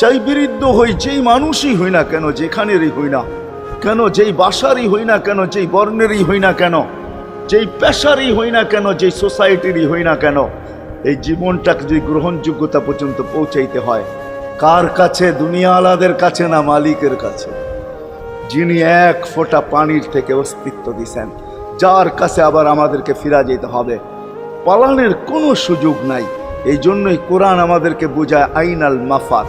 চাই বিরুদ্ধ হই, যেই মানুষই হই না কেন, যেখানেরই হই না কেন, যেই বাসারই হই না কেন, যেই বর্ণেরই হই না কেন, যেই পেশারই হই না কেন, যেই সোসাইটিরই হই না কেন, এই জীবনটাকে যদি গ্রহণযোগ্যতা পর্যন্ত পৌঁছাইতে হয়, কার কাছে? দুনিয়ালাদের কাছে না মালিকের কাছে? যিনি এক ফোঁটা পানির থেকে অস্তিত্ব দিছেন, যার কাছে আবার আমাদেরকে ফিরা যেতে হবে। পালানের কোনো সুযোগ নাই। এই জন্যই কোরআন আমাদেরকে বোঝায়, আইনাল মাফার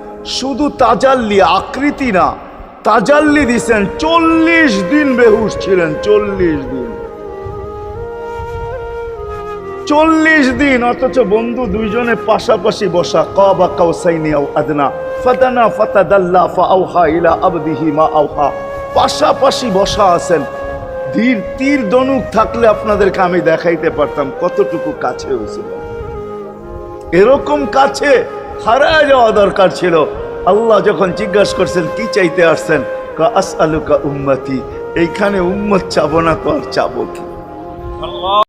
শুধু তাজাল্লি, আকৃতি না। তাজাল্লি দিছেন চল্লিশ দিন বেহুশ ছিলেন, চল্লিশ দিন। চল্লিশ দিন অথচ বন্ধু দুইজনে পাশাপাশি বসা, কাবা কাউসাইনি আও আদনা। ফাতানা ফাতাদাল্লা ফাআউহা ইলা আবদিহি মা আউহা পাশাপাশি বসা আছেন। ধীর তীর দনুক থাকলে আপনাদেরকে আমি দেখাইতে পারতাম কতটুকু কাছে হয়েছিল। এরকম কাছে হারায় যাওয়া দরকার ছিল। আল্লাহ যখন জিজ্ঞাসা করছেন, কি চাইতে আসছেন? আস আলুকা উম্মতি। এইখানে উম্মত চাবো না তো আর চাবো কি?